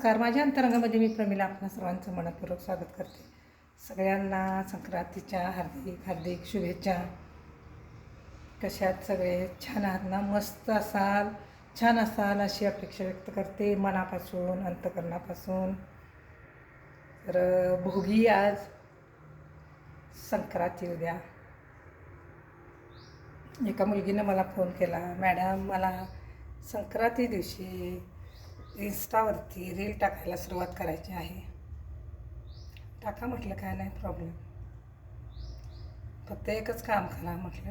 नमस्कार. माझ्या अंतरंगामध्ये मी प्रमिला आपणा सर्वांचं मनपूर्वक स्वागत करते. सगळ्यांना संक्रांतीच्या हार्दिक हार्दिक शुभेच्छा. कशात सगळे छान आहात ना? मस्त असाल. छान असाल अशी अपेक्षा व्यक्त करते मनापासून अंतकरणापासून. तर भोगी आज संक्रांती उद्या. एका मुलगीनं मला फोन केला मॅडम मला संक्रांती दिवशी इन्स्टावरती रील टाकायला सुरुवात करायची आहे. टाका म्हटलं काय नाही प्रॉब्लेम फक्त एकच काम करा म्हटलं.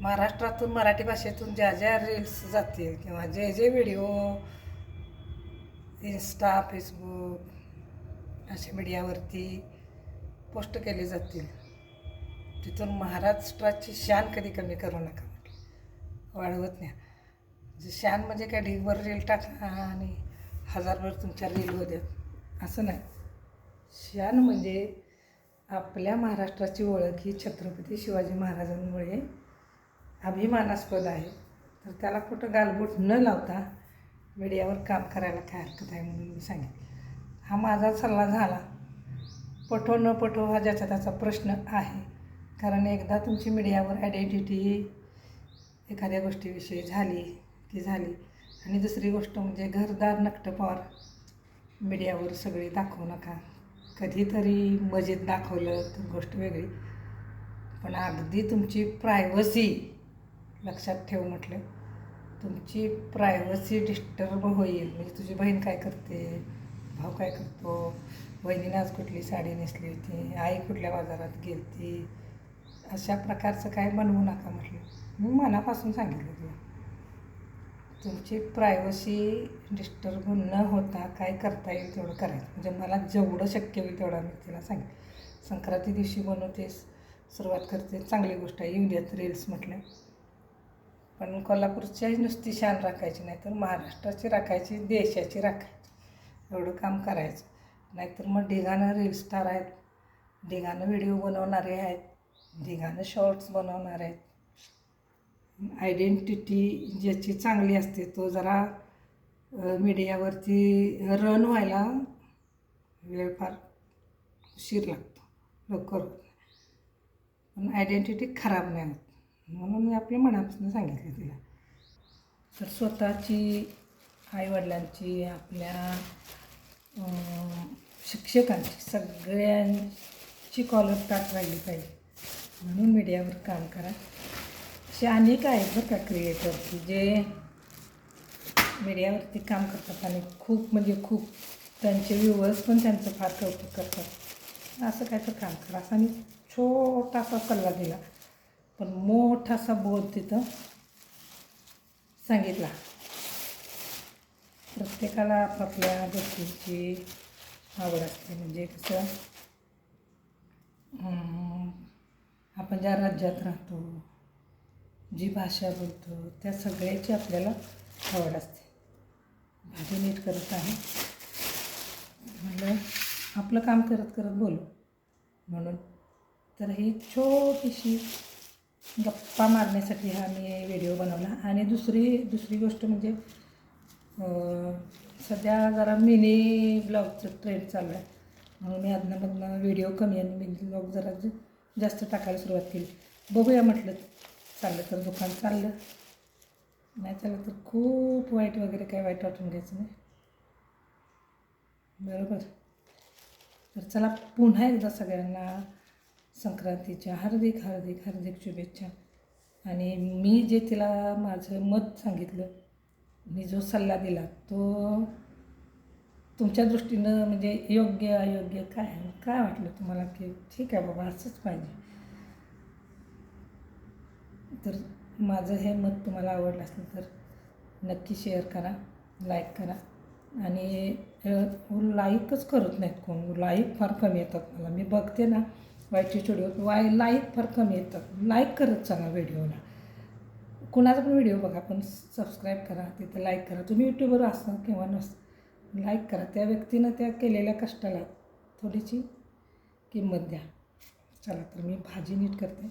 महाराष्ट्रातून मराठी भाषेतून ज्या ज्या रील्स जातील किंवा जे जे व्हिडिओ इन्स्टा फेसबुक अशा मीडियावरती पोस्ट केले जातील तिथून महाराष्ट्राची शान कधी कमी करू नका वाढवत नाही जे शान म्हणजे काय ढीगभर रील टाका आणि हजारभर तुमच्या रील द्या असं नाही. शान म्हणजे आपल्या महाराष्ट्राची ओळख ही छत्रपती शिवाजी महाराजांमुळे अभिमानास्पद आहे. तर त्याला कुठं गालबोट न लावता मीडियावर काम करायला काय हरकत आहे म्हणून मी सांगेन हा माझा सल्ला झाला. पठो न पठो हा ज्याचा त्याचा प्रश्न आहे. कारण एकदा तुमची मीडियावर आयडेंटिटी एखाद्या गोष्टीविषयी झाली ती झाली. आणि दुसरी गोष्ट म्हणजे घरदार नकटपार मीडियावर सगळी दाखवू नका. कधीतरी मजेत दाखवलं तर गोष्ट वेगळी. पण अगदी तुमची प्रायव्हसी लक्षात ठेव म्हटलं तुमची प्रायव्हसी डिस्टर्ब होईल. म्हणजे तुझी बहीण काय करते? भाऊ काय करतो? बहिणीने आज कुठली साडी नेसली होती? आई कुठल्या बाजारात गेली अशा प्रकारचं काय बनवू नका म्हटलं. मी मनापासून सांगितलं तुला. तुमची प्रायव्हसी डिस्टर्ब न होता काय करता येईल तेवढं करायचं. म्हणजे मला जेवढं शक्य होईल तेवढं मी तिला सांगेन. संक्रांती दिवशी बनवते सुरुवात करते चांगली गोष्ट आहे. येऊ द्यात रील्स म्हटल्या पण कोल्हापूरची नुसती शान राखायची नाही तर महाराष्ट्राची राखायची देशाची राखायची. एवढं काम करायचं. नाहीतर मग ढिगाणं रील स्टार आहेत ढिगाणं व्हिडिओ बनवणारे आहेत. ढिगाणं शॉर्ट्स बनवणारे आहेत. आयडेंटिटी ज्याची चांगली असते तो जरा मीडियावरती रन व्हायला वेळ फार उशीर लागतो लवकर पण आयडेंटिटी खराब नाही होत. म्हणून मी आपल्या मनापासून सांगितलं तिला. तर स्वतःची आईवडिलांची आपल्या शिक्षकांची सगळ्यांची कॉलर टाक राहिली पाहिजे. म्हणून मीडियावर काम करा. असे अनेक आहेत बरं का क्रिएटरची जे मीडियावरती काम करतात आणि खूप म्हणजे खूप त्यांचे व्ह्युअर्स पण त्यांचं फार कौतुक करतात. असं काय तर काम करा. असा मी छोटासा सल्ला दिला. पण मोठासा बोध तिथं सांगितला. प्रत्येकाला आपापल्या गोष्टींची आवड असते. म्हणजे कसं आपण ज्या राज्यात राहतो जी भाषा बोलतो त्या सगळ्याची आपल्याला आवड असते. भाजी नीट करत आहे. म्हणलं आपलं काम करत करत बोलू. म्हणून तर ही छोटीशी गप्पा मारण्यासाठी हा मी व्हिडिओ बनवला. आणि दुसरी दुसरी गोष्ट म्हणजे सध्या जरा मिनी ब्लॉगचं ट्रेंड चालू आहे. म्हणून मी अधनं व्हिडिओ कमी आणि मिनी ब्लॉग जरा जास्त टाकायला सुरुवात केली. बघूया म्हटलं चाललं तर दुकान चाललं. नाही चाललं तर खूप वाईट वगैरे काही वाईट वाटून घ्यायचं नाही. बरोबर. तर चला पुन्हा एकदा सगळ्यांना संक्रांतीच्या हार्दिक हार्दिक हार्दिक शुभेच्छा. आणि मी जे तिला माझं मत सांगितलं मी जो सल्ला दिला तो तुमच्या दृष्टीनं म्हणजे योग्य अयोग्य काय काय वाटलं तुम्हाला की ठीक आहे बाबा असंच पाहिजे. तर माझं हे मत तुम्हाला आवडलं असलं तर नक्की शेअर करा लाईक करा. आणि लाईकच करत नाहीत कोण. लाईक फार कमी येतात मला. मी बघते ना वाईटची व्हिडिओ वाय लाईक फार कमी येतात. लाईक करत चला व्हिडिओला. कुणाचा पण व्हिडिओ बघा पण सबस्क्राईब करा. तिथं लाईक करा. तुम्ही यूट्यूबवर असा किंवा नस लाईक करा. त्या व्यक्तीनं त्या केलेल्या कष्टाला थोडीशी किंमत द्या. चला तर मी भाजी नीट करते.